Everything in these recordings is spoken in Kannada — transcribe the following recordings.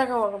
দেখা হবে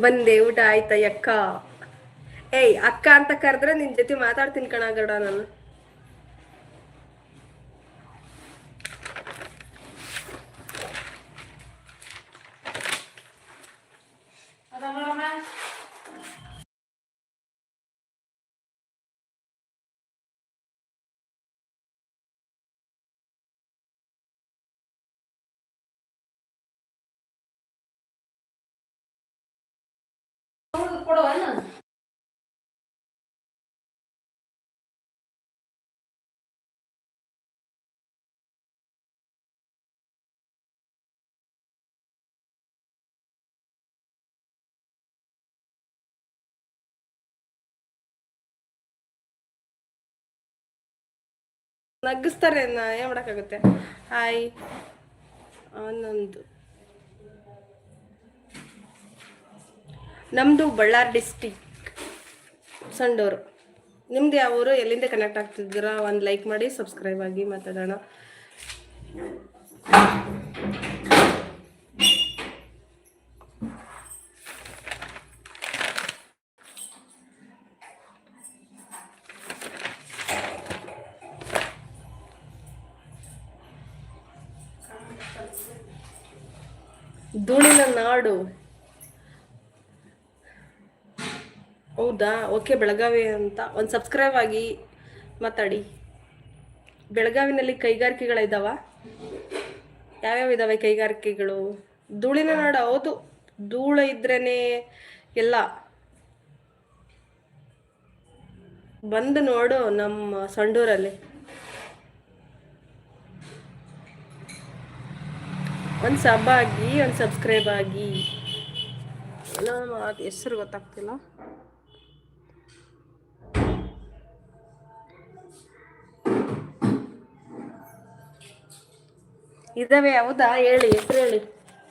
ಬಂದೆ ಊಟ ಆಯ್ತಾ ಅಕ್ಕ? ಏಯ್ ಅಕ್ಕ ಅಂತ ಕರೆದ್ರೆ ನಿನ್ ಜೊತೆ ಮಾತಾಡ್ತೀನಿ ಕಣ ಗಡ ನಾನು. ನಗ್ಗಿಸ್ತಾರೆ ಏನ್ ಮಾಡಕ್ಕಾಗುತ್ತೆ? ಹಾಯ್ ಆನಂದ್. ನಮ್ಮದು ಬಳ್ಳಾರಿ ಡಿಸ್ಟಿಕ್ ಸಂಡೋರು. ನಿಮ್ದು ಯಾವ ಊರು? ಎಲ್ಲಿಂದ ಕನೆಕ್ಟ್ ಆಗ್ತಿದ್ದೀರಾ? ಒಂದು ಲೈಕ್ ಮಾಡಿ ಸಬ್ಸ್ಕ್ರೈಬ್ ಆಗಿ ಮಾತಾಡೋಣ. ನಾಡು ಹೌದಾ? ಓಕೆ ಬೆಳಗಾವಿ ಅಂತ. ಒಂದು ಸಬ್ಸ್ಕ್ರೈಬ್ ಆಗಿ ಮಾತಾಡಿ. ಬೆಳಗಾವಿನಲ್ಲಿ ಕೈಗಾರಿಕೆಗಳಿದಾವ? ಯಾವ್ಯಾವ ಇದಾವೆ ಕೈಗಾರಿಕೆಗಳು? ಧೂಳಿನ ನಾಡು, ಹೌದು. ಧೂಳು ಇದ್ರೇನೆ ಎಲ್ಲ. ಬಂದು ನೋಡು ನಮ್ಮ ಸಂಡೂರಲ್ಲಿ. ಒಂದು ಸಬ್ ಆಗಿ ಒಂದು ಸಬ್ಸ್ಕ್ರೈಬ್ ಆಗಿ. ಅದು ಹೆಸರು ಗೊತ್ತಾಗ್ತಿಲ್ಲ. ಇದಾವೆ ಹೌದಾ? ಹೇಳಿ ಹೆಸರು ಹೇಳಿ.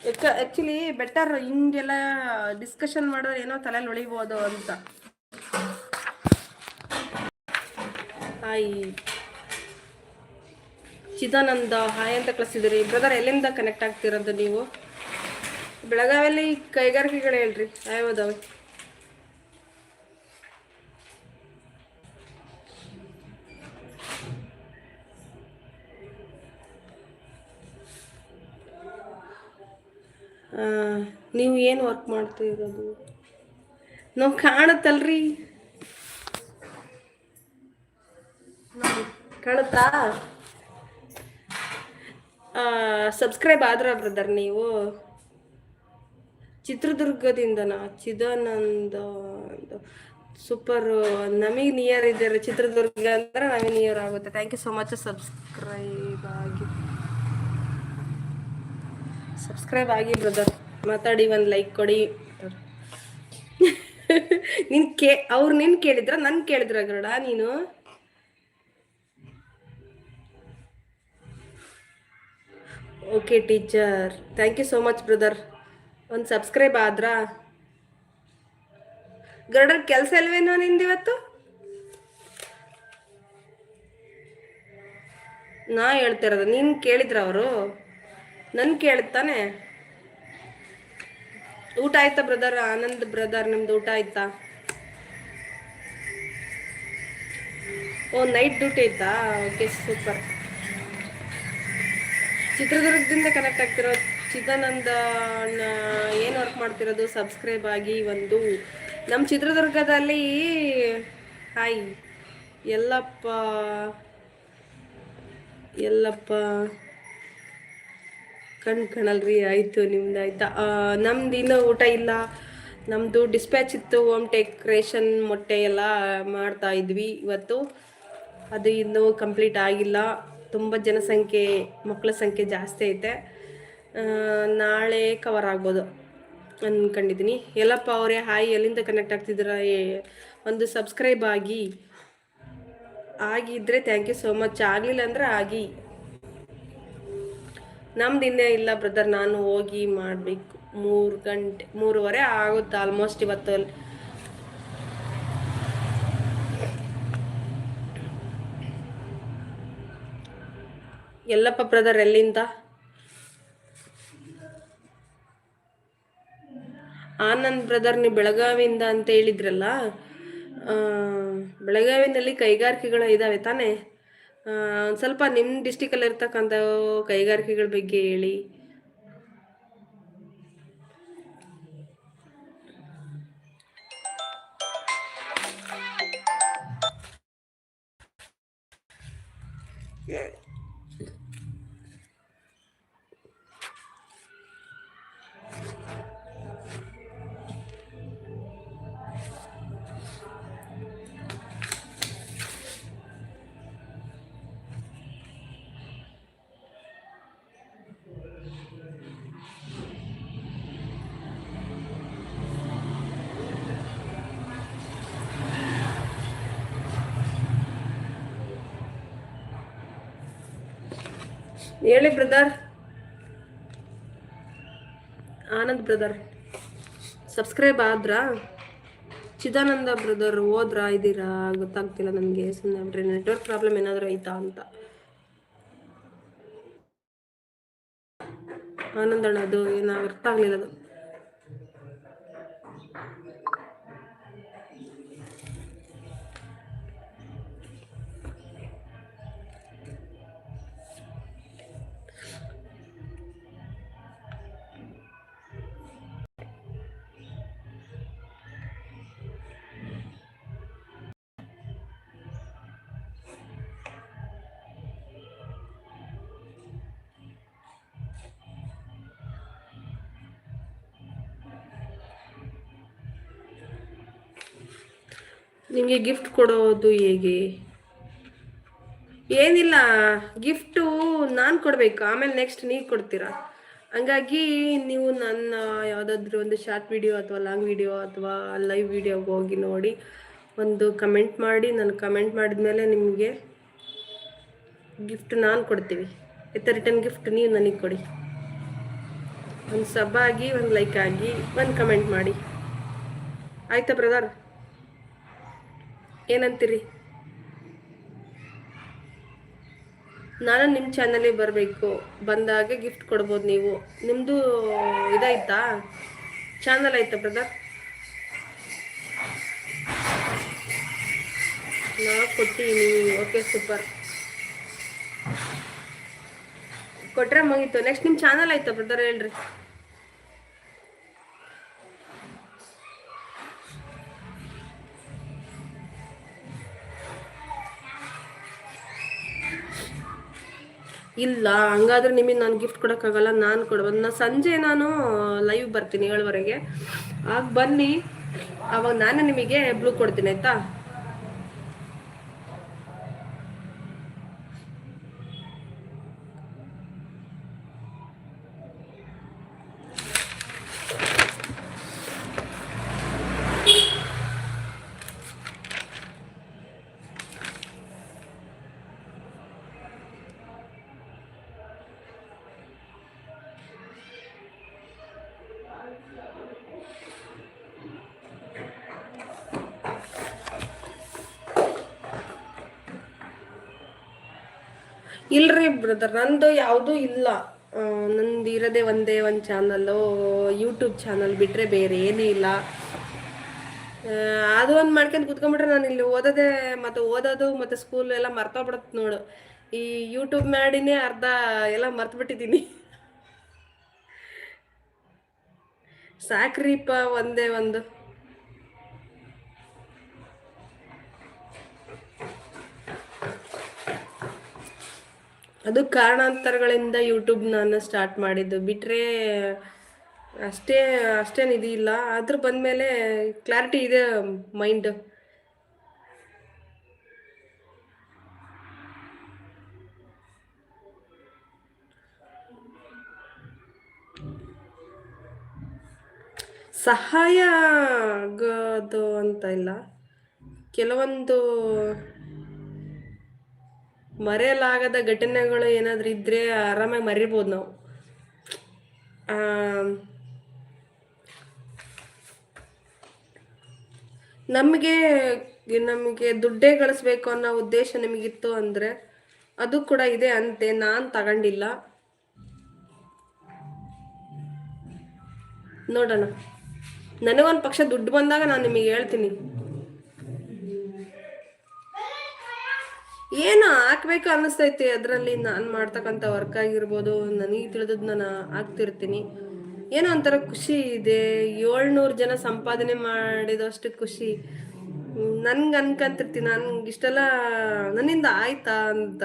ಆ್ಯಕ್ಚುಲಿ ಬೆಟರ್ ಹಿಂಗೆಲ್ಲ ಡಿಸ್ಕಷನ್ ಮಾಡೋರು ಏನೋ ತಲೆಯಲ್ಲಿ ಉಳಿಬೋದು ಅಂತ. ಹಾಯ್ ಚಿದಾನಂದ ಹಾಯ್ ಅಂತ ಕಳಿಸಿದಿರಿ. ಬ್ರದರ್ ಎಲ್ಲಿಂದ ಕನೆಕ್ಟ್ ಆಗ್ತಿರೋದು ನೀವು? ಬೆಳಗಾವಿಯಲ್ಲಿ ಕೈಗಾರಿಕೆಗಳು ಹೇಳ್ರಿ. ಯಾವ್ಯಾವ್ದಾವೆ? ಆ, ನೀವು ಏನು ವರ್ಕ್ ಮಾಡ್ತಾ ಇರೋದು ನಾವು ಕಾಣುತ್ತಲ್ರಿ. ಕಾಣುತ್ತಾ? ಸಬ್ಸ್ಕ್ರೈಬ್ ಆದ್ರ ಬ್ರದರ್ ನೀವು. ಚಿತ್ರದುರ್ಗದಿಂದನಾ? ಚಿದಾನಂದ ಸೂಪರ್ ನಮಗ್ ನಿಯರ್ ಇದ್ದಾರೆ ಚಿತ್ರದುರ್ಗ ಅಂದ್ರೆ ನಮಗೆ ನಿಯರ್ ಆಗುತ್ತೆ. Thank you so much subscribe ಆಗಿ. ಸಬ್ಸ್ಕ್ರೈಬ್ ಆಗಿ ಬ್ರದರ್. ಮಾತಾಡಿ ಒಂದು ಲೈಕ್ ಕೊಡಿ. ನಿನ್ ಕೇ ಅವ್ರು ನಿನ್ ಕೇಳಿದ್ರ, ನನ್ ಕೇಳಿದ್ರ ಗರುಡ ನೀನು? Okay teacher thank you so much brother ಒಂದು ಸಬ್ಸ್ಕ್ರೈಬ್ ಆದ್ರಾ? ಗರ್ಡರ್ ಕೆಲಸ ಇಲ್ವೇನೋ ನಿಂದಿವತ್ತು ನಾ ಹೇಳ್ತಿರೋದು ನೀನು ಕೇಳಿದ್ರ ಅವರು? ನನ್ ಕೇಳ್ತಾನೆ ಊಟ ಆಯ್ತಾ ಬ್ರದರ್ ಆನಂದ್ ಬ್ರದರ್ ನಿಮ್ದು ಊಟ ಆಯ್ತಾ? ಓ ನೈಟ್ ಡ್ಯೂಟಿ ಆಯ್ತಾ ಓಕೆ ಸೂಪರ್ ಚಿತ್ರದುರ್ಗದಿಂದ ಕನೆಕ್ಟ್ ಆಗ್ತಿರೋ ಚಿದಾನಂದ ಅಣ್ಣ ಏನು ವರ್ಕ್ ಮಾಡ್ತಿರೋದು? ಸಬ್ಸ್ಕ್ರೈಬ್ ಆಗಿ ಒಂದು. ನಮ್ಮ ಚಿತ್ರದುರ್ಗದಲ್ಲಿ ಹಾಯ್. ಎಲ್ಲಪ್ಪ. ಎಲ್ಲಪ್ಪ. ಕಣ್ ಕಣಲ್ರಿ, ಆಯಿತು, ನಿಮ್ದು ಆಯ್ತಾ? ನಮ್ದು ಇನ್ನೂ ಊಟ ಇಲ್ಲ. ನಮ್ಮದು ಡಿಸ್ಪ್ಯಾಚ್ ಇತ್ತು ಹೋಮ್ ಡೆಕೋರೇಷನ್ ಮೊಟ್ಟೆ ಎಲ್ಲ ಮಾಡ್ತಾ ಇದ್ವಿ ಇವತ್ತು. ಅದು ಇನ್ನೂ ಕಂಪ್ಲೀಟ್ ಆಗಿಲ್ಲ. ತುಂಬ ಜನಸಂಖ್ಯೆ, ಮಕ್ಕಳ ಸಂಖ್ಯೆ ಜಾಸ್ತಿ ಐತೆ. ನಾಳೆ ಕವರ್ ಆಗ್ಬೋದು ಅಂದ್ಕೊಂಡಿದ್ದೀನಿ ಎಲ್ಲಪ್ಪ ಅವರೇ, ಹಾಯ್, ಎಲ್ಲಿಂದ ಕನೆಕ್ಟ್ ಆಗ್ತಿದ್ದೀರಾ? ಒಂದು ಸಬ್ಸ್ಕ್ರೈಬ್ ಆಗಿ. ಆಗಿದ್ರೆ ಥ್ಯಾಂಕ್ ಯು ಸೋ ಮಚ್ ಆಗಲಿಲ್ಲ ಅಂದ್ರೆ ಆಗಿ. ನಮ್ದು ಇನ್ನೇ ಇಲ್ಲ ಬ್ರದರ್ ನಾನು ಹೋಗಿ ಮಾಡಬೇಕು. ಮೂರು ಗಂಟೆ, ಮೂರುವರೆ ಆಗುತ್ತೆ ಆಲ್ಮೋಸ್ಟ್ ಇವತ್ತು ಎಲ್ಲಪ್ಪ ಬ್ರದರ್ ಎಲ್ಲಿಂದ? ಆನಂದ್ ಬ್ರದರ್, ನೀವು ಬೆಳಗಾವಿಯಿಂದ ಅಂತ ಹೇಳಿದ್ರಲ್ಲ ಬೆಳಗಾವಿನಲ್ಲಿ ಕೈಗಾರಿಕೆಗಳು ಇದ್ದಾವೆ ತಾನೇ? ಒಂದು ಸ್ವಲ್ಪ ನಿಮ್ಮ ಡಿಸ್ಟಿಕಲ್ಲಿ ಇರ್ತಕ್ಕಂಥ ಕೈಗಾರಿಕೆಗಳ ಬಗ್ಗೆ ಹೇಳಿ. ಹೇಳಿ ಬ್ರದರ್ ಆನಂದ್ ಬ್ರದರ್ ಸಬ್ಸ್ಕ್ರೈಬ್ ಆದ್ರಾ? ಚಿದಾನಂದ ಬ್ರದರ್ ಹೋದ್ರಾ ಇದ್ದೀರಾ? ಗೊತ್ತಾಗ್ತಿಲ್ಲ ನನಗೆ. ಸುಮ್ಮನೆ ನೆಟ್ವರ್ಕ್ ಪ್ರಾಬ್ಲಮ್ ಏನಾದರೂ ಐತಾ ಅಂತ. ಆನಂದಣ್ಣ ಅದು ಏನೋ ಅರ್ಥ ಆಗಲಿಲ್ಲ ಅದು. ನಿಮಗೆ ಗಿಫ್ಟ್ ಕೊಡೋದು ಹೇಗೆ? ಏನಿಲ್ಲ ಗಿಫ್ಟು ನಾನು ಕೊಡಬೇಕು, ಆಮೇಲೆ ನೆಕ್ಸ್ಟ್ ನೀವು ಕೊಡ್ತೀರಾ? ಹಂಗಾಗಿ ನೀವು ನನ್ನ ಯಾವುದಾದ್ರೂ ಒಂದು ಶಾರ್ಟ್ ವಿಡಿಯೋ ಅಥವಾ ಲಾಂಗ್ ವಿಡಿಯೋ ಅಥವಾ ಲೈವ್ ವಿಡಿಯೋಗೆ ಹೋಗಿ ನೋಡಿ, ಒಂದು ಕಮೆಂಟ್ ಮಾಡಿ, ನಾನು ಕಮೆಂಟ್ ಮಾಡಿದ್ಮೇಲೆ ನಿಮಗೆ ಗಿಫ್ಟ್ ನಾನು ಕೊಡ್ತೀವಿ. ಎತ್ತ ರಿಟರ್ನ್ ಗಿಫ್ಟ್ ನೀವು ನನಗೆ ಕೊಡಿ. ಒಂದು ಸಬ್ ಆಗಿ, ಒಂದು ಲೈಕ್ ಆಗಿ, ಒಂದು ಕಮೆಂಟ್ ಮಾಡಿ. ಆಯಿತಾ ಬ್ರದರ್ ಏನಂತೀರಿ? ನಾನು ನಿಮ್ಮ ಚಾನಲಿಗೆ ಬರಬೇಕು. ಬಂದಾಗ ಗಿಫ್ಟ್ ಕೊಡ್ಬೋದು ನೀವು. ನಿಮ್ಮದು ಇದಾಯ್ತಾ? ಚಾನಲ್ ಆಯ್ತಾ ಬ್ರದರ್ ನಾ ಕೊಟ್ಟಿನಿ ಓಕೆ ಸೂಪರ್ ಕೊಟ್ರೆ ಮುಗೀತು. ನೆಕ್ಸ್ಟ್ ನಿಮ್ಮ ಚಾನಲ್ ಆಯ್ತಾ ಬ್ರದರ್ ಹೇಳ್ರಿ? ಇಲ್ಲ, ಹಂಗಾದ್ರೆ ನಿಮಗೆ ನಾನು ಗಿಫ್ಟ್ ಕೊಡೋಕ್ಕಾಗಲ್ಲ, ನಾನು ಕೊಡ್ಬೋದು ನಾನು ಸಂಜೆ ನಾನು ಲೈವ್ ಬರ್ತೀನಿ ಏಳುವರೆಗೆ ಆಗ ಬನ್ನಿ, ಅವಾಗ ನಾನು ನಿಮಗೆ ಬ್ಲೂ ಕೊಡ್ತೀನಿ, ಆಯ್ತಾ? ಇಲ್ರಿ ಬ್ರದರ್ ನಂದು ಯಾವುದೂ ಇಲ್ಲ. ನಂದು ಇರೋದೇ ಒಂದೇ ಒಂದು ಚಾನಲ್ಲು ಯೂಟ್ಯೂಬ್ ಚಾನಲ್ ಬಿಟ್ಟರೆ ಬೇರೆ ಏನೂ ಇಲ್ಲ. ಅದು ಒಂದು ಮಾಡ್ಕೊಂಡು ಕುತ್ಕೊಂಡ್ಬಿಟ್ರೆ ನಾನು ಇಲ್ಲಿ ಓದೋದೇ, ಮತ್ತು ಓದೋದು, ಮತ್ತು ಸ್ಕೂಲ್ ಎಲ್ಲ ಮರ್ತೋಗ್ಬಿಡುತ್ತೆ ನೋಡು. ಈ ಯೂಟ್ಯೂಬ್ ಮಾಡಿನೇ ಅರ್ಧ ಎಲ್ಲ ಮರ್ತುಬಿಟ್ಟಿದ್ದೀನಿ. ಸಾಕ್ರಿಪ್ಪ, ಒಂದೇ ಒಂದು. ಅದು ಕಾರಣಾಂತರಗಳಿಂದ ಯೂಟ್ಯೂಬ್ ನಾನು ಸ್ಟಾರ್ಟ್ ಮಾಡಿದ್ದು. ಬಿಟ್ಟರೆ ಅಷ್ಟೇ ಅಷ್ಟೇನು ಇದಿಲ್ಲ ಅದ್ರ ಬಂದಮೇಲೆ ಕ್ಲಾರಿಟಿ ಇದೆ ಮೈಂಡ್ ಸಹಾಯ ಆಗೋದು ಅಂತ ಇಲ್ಲ. ಕೆಲವೊಂದು ಮರೆಯಲಾಗದ ಘಟನೆಗಳು ಏನಾದರೂ ಇದ್ದರೆ ಆರಾಮಾಗಿ ಮರಿಬೋದು ನಾವು. ನಮಗೆ ನಮಗೆ ದುಡ್ಡೇ ಗಳಿಸ್ಬೇಕು ಅನ್ನೋ ಉದ್ದೇಶ ನಿಮಗಿತ್ತು ಅಂದರೆ ಅದು ಕೂಡ ಇದೆ ಅಂತೆ, ನಾನು ತಗೊಂಡಿಲ್ಲ. ನೋಡೋಣ. ನನಗೊಂದು ಪಕ್ಷ ದುಡ್ಡು ಬಂದಾಗ ನಾನು ನಿಮಗೆ ಹೇಳ್ತೀನಿ. ಏನೋ ಹಾಕ್ಬೇಕು ಅನ್ನಿಸ್ತೈತಿ ಅದರಲ್ಲಿ ನಾನು ಮಾಡ್ತಕ್ಕಂಥ ವರ್ಕ್ ಆಗಿರ್ಬೋದು, ನನಗೆ ತಿಳಿದದ್ದು ನಾನು ಹಾಕ್ತಿರ್ತೀನಿ. ಏನೋ ಒಂಥರ ಖುಷಿ ಇದೆ. ಏಳ್ನೂರು ಜನ ಸಂಪಾದನೆ ಮಾಡಿದಷ್ಟು ಖುಷಿ. ನನ್ಗೆ ಅನ್ಕಂತಿರ್ತೀನಿ. ನನ್ಗೆ ಇಷ್ಟೆಲ್ಲ ನನ್ನಿಂದ ಆಯ್ತಾ ಅಂತ.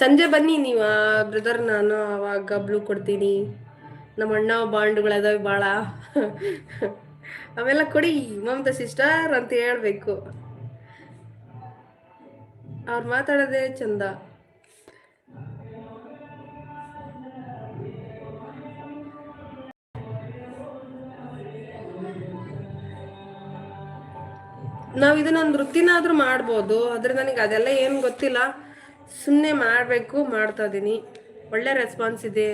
ಸಂಜೆ ಬನ್ನಿ ನೀವು ಬ್ರದರ್ ನಾನು ಅವಾಗ ಬ್ಲೂ ಕೊಡ್ತೀನಿ. ನಮ್ಮ ಅಣ್ಣ ಬಾಂಡ್ಗಳದಾವೆ ಭಾಳ ಅವೆಲ್ಲ ಕೊಡಿ, ಮಮತಾ ಸಿಸ್ಟರ್ ಅಂತ ಹೇಳ್ಬೇಕು. ಅವ್ರು ಮಾತಾಡೋದೇ ಚಂದ. ನಾವು ಇದನ್ನೊಂದು ವೃತ್ತಿನಾದ್ರೂ ಮಾಡ್ಬೋದು, ಆದ್ರೆ ನನಗೆ ಅದೆಲ್ಲ ಏನು ಗೊತ್ತಿಲ್ಲ. ಸುಮ್ಮನೆ ಮಾಡಬೇಕು, ಮಾಡ್ತಾ ಇದ್ದೀನಿ ಒಳ್ಳೆ ರೆಸ್ಪಾನ್ಸ್ ಇದೆ.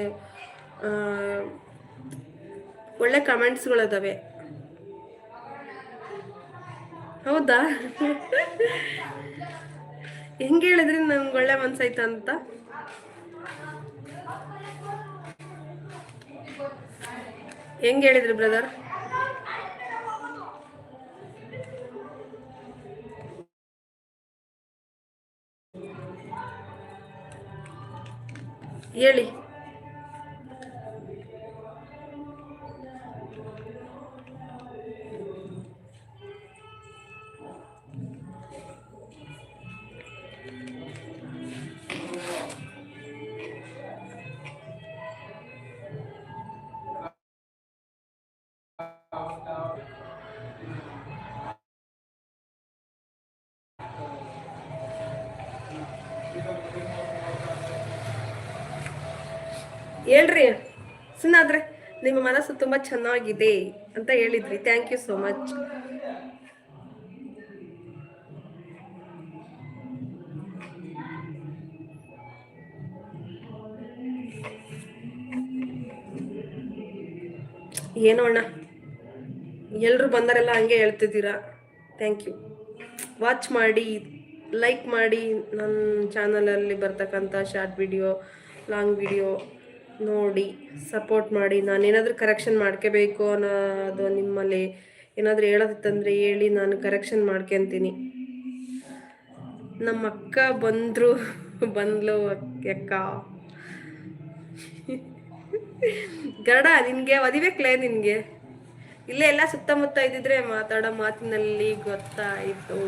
ಒಳ್ಳೆ ಕಮೆಂಟ್ಸ್ಗಳಿದಾವೆ ಹೌದಾ? ಹೆಂಗೆ ಹೇಳಿದ್ರಿ ನಂಗೆ ಒಳ್ಳೆ ಮನ್ಸೈತ ಅಂತ? ಹೆಂಗೆ ಹೇಳಿದ್ರಿ ಬ್ರದರ್ ಹೇಳಿ. ಹೇಳ್ರಿ. ಸುಮ್ಮನಾದ್ರೆ ನಿಮ್ಮ ಮನಸ್ಸು ತುಂಬ ಚೆನ್ನಾಗಿದೆ ಅಂತ ಹೇಳಿದ್ರಿ. ಥ್ಯಾಂಕ್ ಯು ಸೋ ಮಚ್ ಏನೋ ಅಣ್ಣ ಎಲ್ಲರೂ ಬಂದರೆಲ್ಲ ಹಂಗೆ ಹೇಳ್ತಿದ್ದೀರಾ? ಥ್ಯಾಂಕ್ ಯು ವಾಚ್ ಮಾಡಿ ಲೈಕ್ ಮಾಡಿ ನನ್ನ ಚಾನಲಲ್ಲಿ ಬರ್ತಕ್ಕಂಥ ಶಾರ್ಟ್ ವಿಡಿಯೋ ಲಾಂಗ್ ವಿಡಿಯೋ ನೋಡಿ ಸಪೋರ್ಟ್ ಮಾಡಿ. ನಾನೇನಾದರೂ ಕರೆಕ್ಷನ್ ಮಾಡ್ಕೋಬೇಕು ಅನ್ನೋದು ನಿಮ್ಮಲ್ಲಿ ಏನಾದರೂ ಹೇಳೋದಿತ್ತಂದರೆ ಹೇಳಿ ನಾನು ಕರೆಕ್ಷನ್ ಮಾಡ್ಕೊತೀನಿ. ನಮ್ಮ ಅಕ್ಕ ಬಂದರು, ಬಂದ್ಲು ಅಕ್ಕ ಗರಡ, ನಿನಗೆ ಒದಿಬೇಕಲೇ ನಿನಗೆ? ಇಲ್ಲೇ ಎಲ್ಲ ಸುತ್ತಮುತ್ತ ಇದ್ದಿದ್ರೆ ಮಾತಾಡೋ ಮಾತಿನಲ್ಲಿ ಗೊತ್ತಾಯಿತು.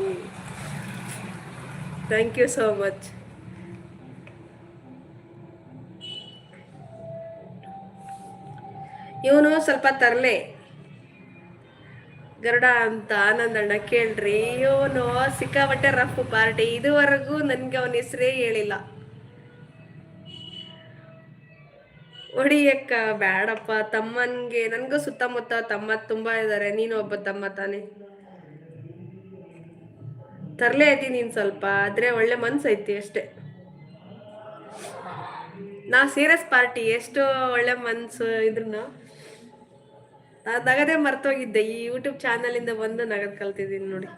ಥ್ಯಾಂಕ್ ಯು ಸೋ ಮಚ್ ಇವನು ಸ್ವಲ್ಪ ತರಲೆ. ಗರುಡ ಅಂತ ಆನಂದಣ್ಣ ಕೇಳ್ರಿ, ಇವನು ಸಿಕ್ಕಾಪಟ್ಟೆ ರಫ್ ಪಾರ್ಟಿ, ಇದುವರೆಗೂ ನನಗೆ ಅವನ ಹೆಸರೇ ಹೇಳಿಲ್ಲ. ಹೊಡಿಯಕ್ಕ ಬೇಡಪ್ಪ ತಮ್ಮನ್ಗೆ, ನನಗೂ ಸುತ್ತಮುತ್ತ ತಮ್ಮ ತುಂಬಾ ಇದ್ದಾರೆ ನೀನು ಒಬ್ಬ ತಮ್ಮ ತಾನೆ. ತರಲೇ ಐತಿ ನೀನು ಸ್ವಲ್ಪ, ಆದ್ರೆ ಒಳ್ಳೆ ಐತಿ ಅಷ್ಟೇ. ನಾ ಸೀರಿಯಸ್ ಪಾರ್ಟಿ, ಎಷ್ಟು ಒಳ್ಳೆ ಮನ್ಸು ಇದ್ರು ನಗದೇ ಮರ್ತೋಗಿದ್ದೆ. ಈ ಯೂಟ್ಯೂಬ್ ಚಾನಲಿಂದ ಬಂದು ನಗದ್ ಕಲ್ತಿದ್ದೀನಿ ನೋಡಿ.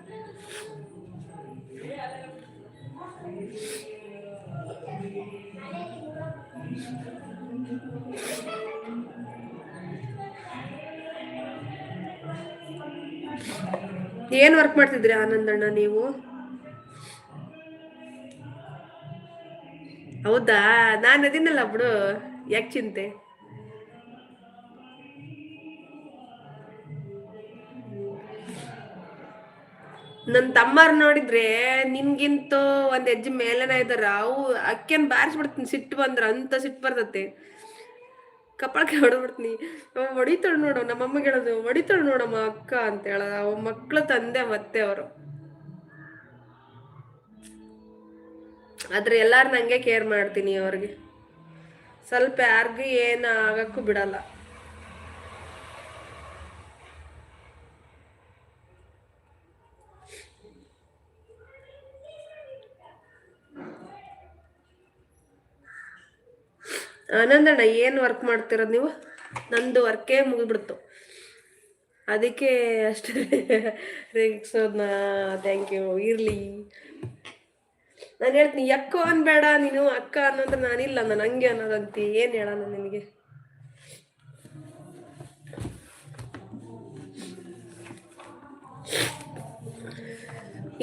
ಏನ್ ವರ್ಕ್ ಮಾಡ್ತಿದ್ರಿ ಆನಂದಣ್ಣ ನೀವು? ಹೌದಾ? ನಾನು ಅದಿನಲ್ಲ ಬಿಡು. ಯಾಕೆ ಚಿಂತೆ? ನನ್ನ ತಮ್ಮರ್ ನೋಡಿದ್ರೆ ನಿನ್ಗಿಂತ ಒಂದ್ ಹೆಜ್ಜೆ ಮೇಲೆನ ಇದಾರ. ಅವು ಅಕ್ಕಿಯನ್ ಬಾರಿಸ್ಬಿಡ್ತೀನಿ, ಸಿಟ್ಟು ಬಂದ್ರ ಅಂತ ಸಿಟ್ಟು ಬರ್ತತೆ. ಕಪಾಳಕ್ಕೆ ಹೊಡ್ಬಿಡ್ತೀನಿ ಹೊಡಿತಾಳು ನೋಡು ನಮ್ಮ ಹೇಳೋದು ಹೊಡಿತಾಳು ನೋಡಮ್ಮ ಅಕ್ಕ ಅಂತ ಹೇಳೋದು ಅವ ಮಕ್ಳು ತಂದೆ ಮತ್ತೆ ಅವರು. ಆದ್ರೆ ಎಲ್ಲಾರು ನಂಗೆ ಕೇರ್ ಮಾಡ್ತೀನಿ ಅವ್ರಿಗೆ. ಸ್ವಲ್ಪ ಯಾರಿಗೂ ಏನು ಆಗಕ್ಕೂ ಬಿಡಲ್ಲ. ಆನಂದಣ್ಣ ಏನು ವರ್ಕ್ ಮಾಡ್ತಿರೋದು ನೀವು? ನಂದು ವರ್ಕೇ ಮುಗಿದ್ಬಿಡ್ತು. ಅದಕ್ಕೆ ಅಷ್ಟೇ. ರೇಗಿಸೋದನ್ನ ಥ್ಯಾಂಕ್ ಯು ಇರಲಿ. ನಾನು ಹೇಳ್ತೀನಿ ಅಕ್ಕ ಅನ್ಬೇಡ, ನೀನು ಅಕ್ಕ ಅನ್ನೋದ್ರೆ ನಾನಿಲ್ಲ ನಾನು ಹಂಗೆ ಅನ್ನೋದಂತಿ, ಏನು ಹೇಳೋಣ ನಿನಗೆ?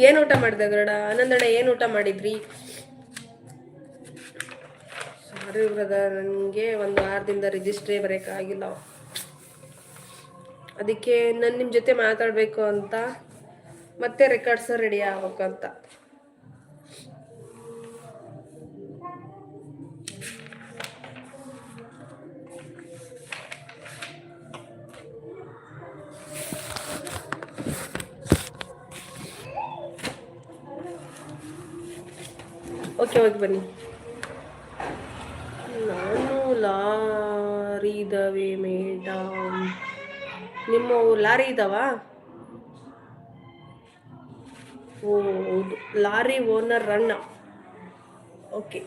ಏನು ಊಟ ಮಾಡಿದೆ ಗರುಡ ಆನಂದಣ್ಣ ಏನು ಊಟ ಮಾಡಿದ್ರಿ? ಸಾರಿ ಬ್ರದರ್ ನನಗೆ ಒಂದು ವಾರದಿಂದ ರಿಜಿಸ್ಟ್ರೇ ಬರೋಕ್ಕಾಗಿಲ್ಲ ಅದಕ್ಕೆ ನಾನು ನಿಮ್ಮ ಜೊತೆ ಮಾತಾಡಬೇಕು ಅಂತ ಮತ್ತೆ ರೆಕಾರ್ಡ್ಸ್ ರೆಡಿ ಆಗ್ಬೇಕಂತ ಓಕೆ ಓಕೆ ಬನ್ನಿ ನಾನು ಇದಾವೆ ಮೇಡಮ್ ನಿಮ್ಮ ಲಾರಿ ಇದಾವ? ಓ, ಹೌದು. ಲಾರಿ ಓನರ್ ಅಣ್ಣ ಓಕೆ.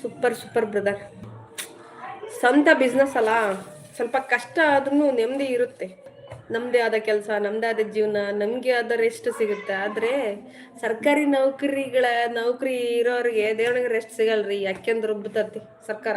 Super super brother. ಸ್ವಂತ ಬಿಸ್ನೆಸ್ ಅಲ್ಲ? ಸ್ವಲ್ಪ ಕಷ್ಟ ಆದ್ರೂ ನೆಮ್ಮದಿ ಇರುತ್ತೆ. ನಮ್ಮದೇ ಆದ ಕೆಲಸ ನಮ್ಮದೇ ಆದ ಜೀವನ, ನಮಗೆ ಆದ ರೆಸ್ಟ್ ಸಿಗುತ್ತೆ? ಆದರೆ ಸರ್ಕಾರಿ ನೌಕರಿಗಳ, ನೌಕರಿ ಇರೋರಿಗೆ ದೇವನಿಗೆ ರೆಸ್ಟ್ ಸಿಗಲ್ರಿ? ಯಾಕೆಂದ್ರೆ ರುಬ್ಬತತಿ ಸರ್ಕಾರ.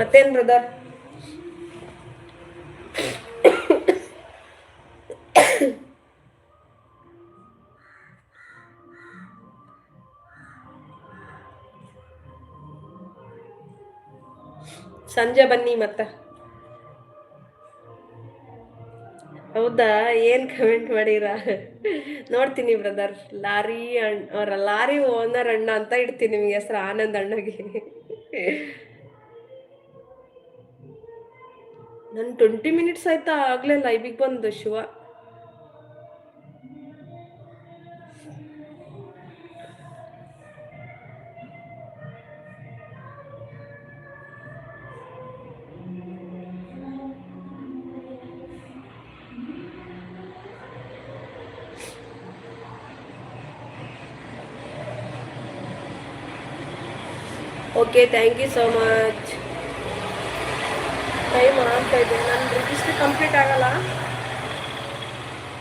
ಮತ್ತೇನ್ ಬ್ರದರ್ ಸಂಜೆ ಬನ್ನಿ ಮತ್ತೆ. ಹೌದಾ? ಏನ್ ಕಮೆಂಟ್ ಮಾಡಿರ? ನೋಡ್ತೀನಿ ಬ್ರದರ್ ಲಾರಿ ಅಣ್ಣ ಅವರ ಲಾರಿ ಓನರ್ ಅಣ್ಣ ಅಂತ ಇಡ್ತೀನಿ ನಿಮ್ಗೆ ಹೆಸರು ಆನಂದ್ ಅಣ್ಣಗೆ. ನನ್ನ ಟ್ವೆಂಟಿ ಮಿನಿಟ್ಸ್ ಆಯ್ತಾ ಆಗ್ಲೇ ಲೈವಿಗೆ ಬಂದು Shiva okay thank you so much time ಆಗ್ತಾ ಇದೆ. ನನ್ನ ರಿಜಿಸ್ಟರ್ ಕಂಪ್ಲೀಟ್ ಆಗಲ್ಲ.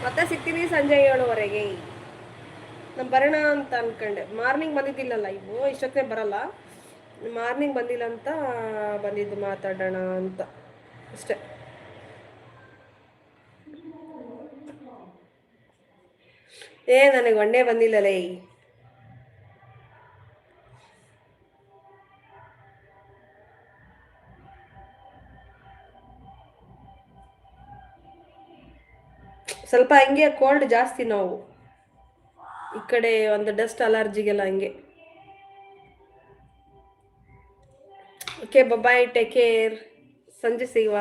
ಮತ್ತೆ ಸಿಗ್ತೀನಿ ಸಂಜೆ ಏಳುವರೆಗೆ. ನಾನು ಬರೋಣ ಅಂತ ಅಂದ್ಕೊಂಡೆ ಮಾರ್ನಿಂಗ್ ಬಂದಿದ್ದಿಲ್ಲಲ್ಲ ಇವು? ಇಷ್ಟೊತ್ತೇ ಬರಲ್ಲ. ಮಾರ್ನಿಂಗ್ ಬಂದಿಲ್ಲ ಅಂತ ಬಂದಿದ್ದು ಮಾತಾಡೋಣ ಅಂತ. ಅಷ್ಟೇ. ಏ, ನನಗೆ ಒಂದೇ ಬಂದಿಲ್ಲಲೇ. ಸ್ವಲ್ಪ ಹಂಗೆ ಕೋಲ್ಡ್ ಜಾಸ್ತಿ ನಾವು. ಈ ಕಡೆ ಒಂದು ಡಸ್ಟ್ ಅಲರ್ಜಿಗೆಲ್ಲ ಹಂಗೆ. ಓಕೆ ಬಾಯ್ ಟೇಕ್ ಕೇರ್ ಸಂಜೆ ಸಿಗುವ.